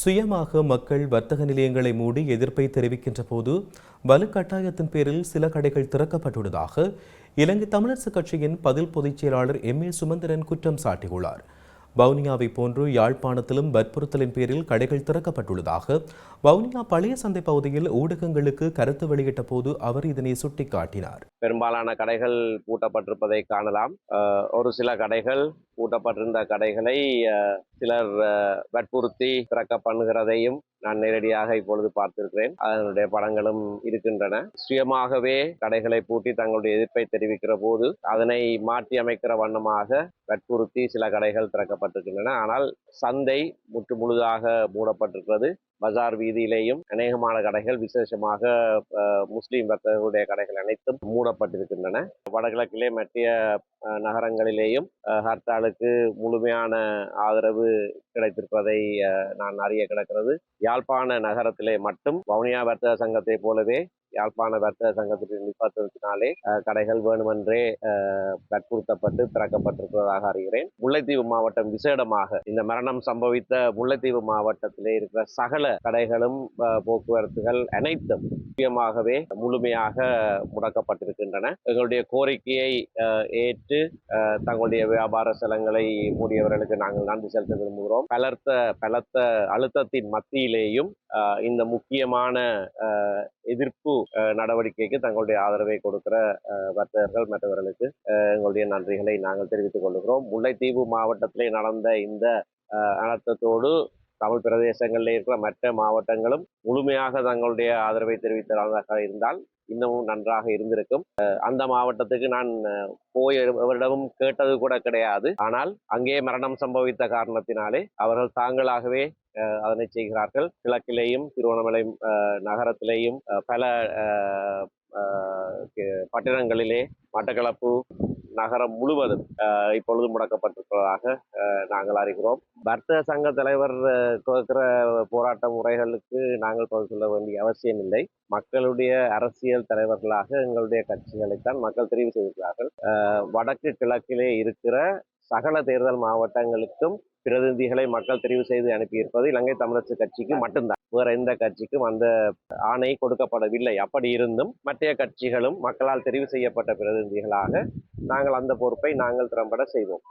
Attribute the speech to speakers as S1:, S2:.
S1: சுயமாக மக்கள் வர்த்தக நிலையங்களை மூடி எதிர்ப்பை தெரிவிக்கின்ற போது வலுக்கட்டாயத்தின் பேரில் சில கடைகள் திறக்கப்பட்டுள்ளதாக இலங்கை தமிழரசுக் கட்சியின் பதில் பொதுச் செயலாளர் எம் ஏ சுமந்திரன் குற்றம் சாட்டியுள்ளார். வவுனியாவை போன்று யாழ்ப்பாணத்திலும் வற்புறுத்தலின் பேரில் கடைகள் திறக்கப்பட்டுள்ளதாக வவுனியா பழைய சந்தை பகுதியில் ஊடகங்களுக்கு கருத்து வெளியிட்ட போது அவர் இதனை சுட்டிக்காட்டினார்.
S2: பெரும்பாலான கடைகள் பூட்டப்பட்டிருப்பதை காணலாம். ஒரு சில கடைகள் பூட்டப்பட்டிருந்த கடைகளை சிலர் வற்புறுத்தி திறக்க பண்ணுகிறதையும் நான் நேரடியாக இப்பொழுது பார்த்திருக்கிறேன். அதனுடைய படங்களும் இருக்கின்றன. சுயமாகவே கடைகளை பூட்டி தங்களுடைய எதிர்ப்பை தெரிவிக்கிற போது அதனை மாற்றி அமைக்கிற வண்ணமாக வற்புறுத்தி சில கடைகள் திறக்கப்பட்டிருக்கின்றன. ஆனால் சந்தை முற்று முழுதாக மூடப்பட்டிருக்கிறது. பஜார் வீதியிலேயும் அநேகமான கடைகள் விசேஷமாக முஸ்லீம் பக்தர்களுடைய வர்த்தகர்களுடைய கடைகள் அனைத்தும் கூறப்பட்டிருக்கின்றன வடகிழக்கிலே மற்ற நகரங்களிலேயும் ஹர்த்தாலுக்கு முழுமையான ஆதரவு கிடைத்திருப்பதை நான் அறிய கிடக்கிறது. யாழ்ப்பாண நகரத்திலே மட்டும் வவுனியா வர்த்தக சங்கத்தை போலவே யாழ்ப்பாண வர்த்தக சங்கத்தின் நிர்வாகத்தினாலே கடைகள் வேணுமென்றே வற்புறுத்தப்பட்டு திறக்கப்பட்டிருப்பதாக அறிகிறேன். முல்லைத்தீவு மாவட்டம் விசேடமாக இந்த மரணம் சம்பவித்த முல்லைத்தீவு மாவட்டத்திலே இருக்கிற சகல கடைகளும் போக்குவரத்துகள் அனைத்தும் முக்கியமாகவே முழுமையாக முடக்கப்பட்டிருக்கிறது இருக்கின்றன எங்களுடைய கோரிக்கையை அஹ், ஏற்று அஹ், தங்களுடைய வியாபார ஸ்தலங்களை மூடியவர்களுக்கு நாங்கள் நன்றி செலுத்த விரும்புகிறோம். பலர்த்த பலத்த அழுத்தத்தின் மத்தியிலேயும் அஹ், இந்த முக்கியமான அஹ், எதிர்ப்பு நடவடிக்கைக்கு தங்களுடைய ஆதரவை கொடுக்கிற அஹ், வர்த்தகர்கள் மற்றவர்களுக்கு எங்களுடைய நன்றிகளை நாங்கள் தெரிவித்துக் கொள்கிறோம். முல்லைத்தீவு மாவட்டத்திலே நடந்த இந்த அஹ், அனர்த்தத்தோடு தமிழ் பிரதேசங்களில் இருக்கிற மற்ற மாவட்டங்களும் முழுமையாக தங்களுடைய ஆதரவை தெரிவித்ததாக இருந்தால் இன்னமும் நன்றாக இருந்திருக்கும். அந்த மாவட்டத்துக்கு நான் போய் அவரிடமும் கேட்டது கூட கிடையாது. ஆனால் அங்கே மரணம் சம்பவித்த காரணத்தினாலே அவர்கள் தாங்களாகவே அதனை செய்கிறார்கள். கிழக்கிலேயும் திருவண்ணாமலை நகரத்திலேயும் பல பட்டணங்களிலே மட்டக்களப்பு நகரம் முழுவதும் இப்பொழுது முடக்கப்பட்டிருப்பதாக நாங்கள் அறிகிறோம். வர்த்தக சங்க தலைவர் கொடுக்கிற போராட்ட முறைகளுக்கு நாங்கள் பதில் சொல்ல வேண்டிய அவசியம் இல்லை. மக்களுடைய அரசியல் தலைவர்களாக எங்களுடைய கட்சிகளைத்தான் மக்கள் தெரிவு செய்திருக்கிறார்கள். வடக்கு கிழக்கிலே இருக்கிற சகல தேர்தல் மாவட்டங்களுக்கும் பிரதிநிதிகளை மக்கள் தெரிவு செய்து அனுப்பியிருப்பது இலங்கை தமிழரசு கட்சிக்கு மட்டும்தான். வேற எந்த கட்சிக்கும் அந்த ஆணை கொடுக்கப்படவில்லை. அப்படி இருந்தும் மற்ற கட்சிகளும் மக்களால் தெரிவு செய்யப்பட்ட பிரதிநிதிகளாக நாங்கள் அந்த பொறுப்பை நாங்கள் திறம்பட செய்வோம்.